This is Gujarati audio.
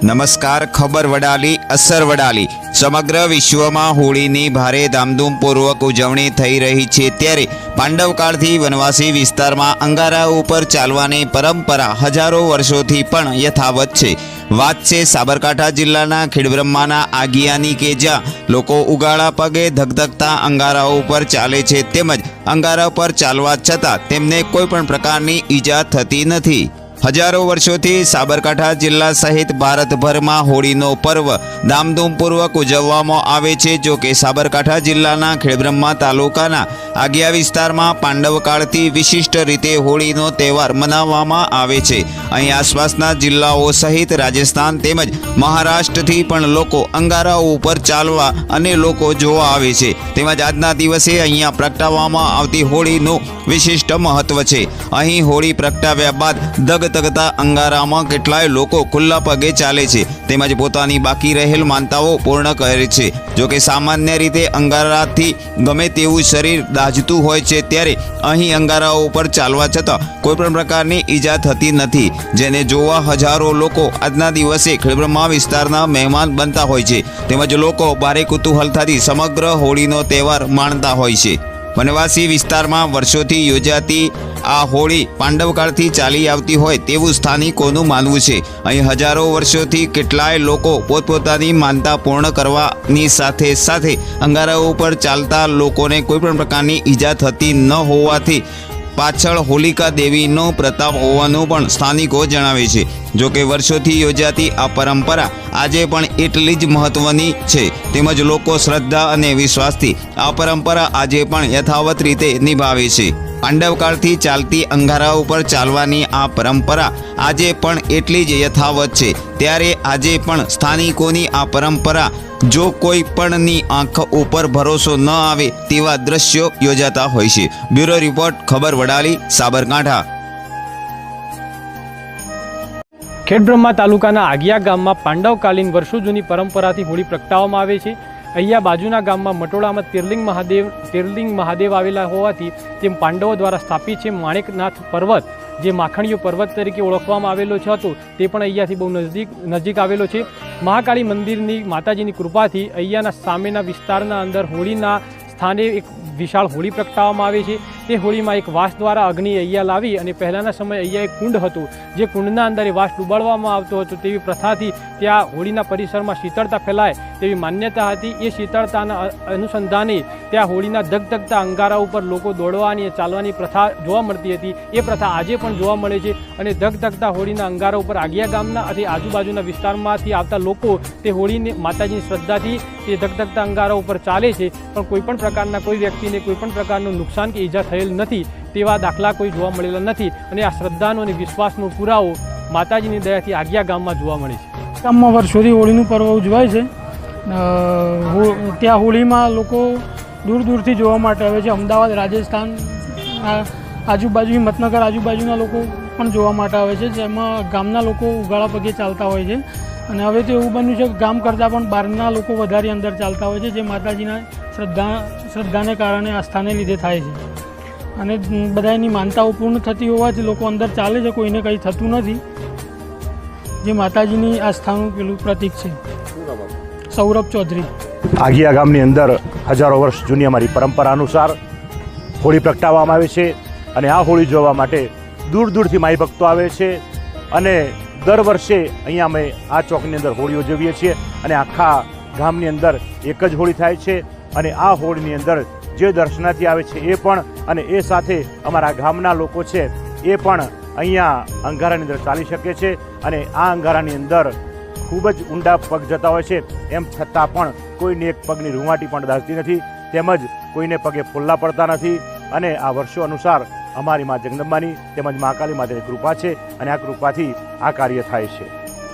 નમસ્કાર, ખબર વડાલી, અસર વડાલી. સમગ્ર વિશ્વમાં હોળીની ભારે ધામધૂમપૂર્વક ઉજવણી થઈ રહી છે ત્યારે પાંડવકાળથી વનવાસી વિસ્તારમાં અંગારા ઉપર ચાલવાની પરંપરા હજારો વર્ષોથી પણ યથાવત છે. વાત છે સાબરકાંઠા જિલ્લાના ખેડબ્રહ્માના આગિયાની કે જ્યાં લોકો ઉગાળા પગે ધગધગતા અંગારા ઉપર ચાલે છે તેમજ અંગારા પર ચાલવા છતાં તેમને કોઈ પણ પ્રકારની ઈજા થતી નથી. હજારો વર્ષોથી સાબરકાંઠા જિલ્લા સહિત ભારતભરમાં હોળીનો પર્વ ધામધૂમપૂર્વક ઉજવવામાં આવે છે. જો કે સાબરકાંઠા જિલ્લાના ખેડબ્રહ્મા તાલુકાના આગિયા વિસ્તારમાં પાંડવકાળથી વિશિષ્ટ રીતે હોળીનો તહેવાર મનાવવામાં આવે છે. અહીં આસપાસના જિલ્લાઓ સહિત રાજસ્થાન તેમજ મહારાષ્ટ્રથી પણ લોકો અંગારાઓ ઉપર ચાલવા અને લોકો જોવા આવે છે. તેમજ આજના દિવસે અહીંયા પ્રગટાવવામાં આવતી હોળીનું વિશિષ્ટ મહત્વ છે. અહીં હોળી પ્રગટાવ્યા બાદ ધગધગતા અંગારામાં કેટલાય લોકો ખુલ્લા પગે ચાલે છે. તેમજ પોતાની બાકી રહેલ માનતાઓ પૂર્ણ કરે છે. જો કે સામાન્ય રીતે અંગારાથી ગમે તેવું શરીર દાજતું હોય છે ત્યારે અહીં અંગારાઓ ઉપર ચાલવા છતાં કોઈપણ પ્રકારની ઈજા થતી નથી. જેને જોવા હજારો લોકો આજના દિવસે ખેડબ્રહ્મા વિસ્તારના મહેમાન બનતા હોય છે. તેમજ લોકો ભારે કુતૂહલતાથી સમગ્ર હોળીનો તહેવાર માણતા હોય છે. વનવાસી વિસ્તારમાં વર્ષોથી યોજાતી આ હોળી પાંડવકાળથી ચાલી આવતી હોય તેવું સ્થાનિકોનું માનવું છે. અહીં હજારો વર્ષોથી કેટલાય લોકો પોતપોતાની માનતા પૂર્ણ કરવાની સાથે સાથે અંગારાઓ ઉપર ચાલતા લોકોને કોઈપણ પ્રકારની ઈજા થતી ન હોવાથી પાછળ હોલિકા દેવીનો પ્રતાપ હોવાનું પણ સ્થાનિકો જણાવે છે. જો કે વર્ષોથી યોજાતી આ પરંપરા આજે પણ એટલી જ મહત્વની છે. તેમજ લોકો શ્રદ્ધા અને વિશ્વાસથી આ પરંપરા આજે પણ યથાવત રીતે નિભાવે છે. પાંડવકાળથી ચાલતી અંગારા ઉપર ચાલવાની આ પરંપરા આજે પણ એટલી જ યથાવત છે. ત્યારે આજે પણ સ્થાનિકોની આ પરંપરા જો કોઈ પણની આંખ ઉપર ભરોસો ન આવે તેવા દ્રશ્યો યોજાતા હોય છે. બ્યુરો રિપોર્ટ, ખબર વડાલી, સાબરકાંઠા. ખેડબ્રહ્મા તાલુકાના આગિયા ગામમાં પાંડવકાલીન વર્ષો જૂની પરંપરાથી હોળી પ્રગટાવવામાં આવે છે. અહીંયા બાજુના ગામમાં મટોળામાં તિરલિંગ મહાદેવ તિરલિંગ મહાદેવ આવેલા હોવાથી તે પાંડવો દ્વારા સ્થાપિત છે માણેકનાથ પર્વત, જે માખણીયો પર્વત તરીકે ઓળખવામાં આવેલો છે હતો. તે પણ અહીંયાથી બહુ નજીક નજીક આવેલો છે. મહાકાળી મંદિરની માતાજીની કૃપાથી અહીંયાના સામેના વિસ્તારના અંદર હોળીના સ્થાને એક વિશાળ હોળી પ્રગટાવવામાં આવે છે. તે હોળીમાં એક વાસ દ્વારા અગ્નિ અહીંયા લાવી અને પહેલાંના સમયે અહીંયા એક કુંડ હતું, જે કુંડના અંદર એ વાસ ડુબાડવામાં આવતો હતો. તેવી પ્રથાથી ત્યાં હોળીના પરિસરમાં શીતળતા ફેલાય તેવી માન્યતા હતી. એ શીતળતાના અનુસંધાને ત્યાં હોળીના ધગધગતા અંગારા ઉપર લોકો દોડવાની ચાલવાની પ્રથા જોવા મળતી હતી. એ પ્રથા આજે પણ જોવા મળે છે અને ધગધગતા હોળીના અંગારા ઉપર આગિયા ગામના અને આજુબાજુના વિસ્તારમાંથી આવતા લોકો તે હોળીને માતાજીની શ્રદ્ધાથી તે ધગધગતા અંગારા ઉપર ચાલે છે. પણ કોઈપણ પ્રકારના કોઈ વ્યક્તિને કોઈપણ પ્રકારનું નુકસાન કે ઈજા થયેલ નથી તેવા દાખલા કોઈ જોવા મળેલા નથી અને આ શ્રદ્ધાનો અને વિશ્વાસનો પુરાવો માતાજીની દયાથી આગિયા ગામમાં જોવા મળે છે. ગામમાં વર્ષોથી હોળીનું પર્વ ઉજવાય છે. ત્યાં હોળીમાં લોકો દૂર દૂરથી જોવા માટે આવે છે. અમદાવાદ, રાજસ્થાન આજુબાજુ હિંમતનગર આજુબાજુના લોકો પણ જોવા માટે આવે છે. જેમાં ગામના લોકો ઉગાળા પગે ચાલતા હોય છે. અને હવે તો એવું બન્યું છે કે ગામ કરતાં પણ બહારના લોકો વધારે અંદર ચાલતા હોય છે, જે માતાજીના શ્રદ્ધા, શ્રદ્ધાને કારણે આસ્થાને લીધે થાય છે. અને બધાની માનતાઓ પૂર્ણ થતી હોવાથી લોકો અંદર ચાલે છે, કોઈને કંઈ થતું નથી. જે માતાજીની આસ્થાનું પેલું પ્રતીક છે. સૌરભ ચૌધરી. આગિયા ગામની અંદર હજારો વર્ષ જૂની અમારી પરંપરા અનુસાર હોળી પ્રગટાવવામાં આવે છે અને આ હોળી જોવા માટે દૂર દૂરથી માઈ ભક્તો આવે છે અને દર વર્ષે અહીંયા અમે આ ચોકની અંદર હોળી ઉજવીએ છીએ અને આખા ગામની અંદર એક જ હોળી થાય છે અને આ હોળીની અંદર જે દર્શનાર્થી આવે છે એ પણ અને એ સાથે અમારા ગામના લોકો છે એ પણ અહીંયા અંગારાની અંદર ચાલી શકે છે અને આ અંગારાની અંદર ખૂબ જ ઊંડા પગ જતા હોય છે. એમ છતાં પણ કોઈને એક પગની રૂંવાટી પણ દાઝતી નથી, તેમજ કોઈને પગે ફૂલ્લા પડતા નથી અને આ વર્ષો અનુસાર અમારી મા જગદંબાની તેમજ મહાકાલી માતાની કૃપા છે અને આ કૃપાથી આ કાર્ય થાય છે.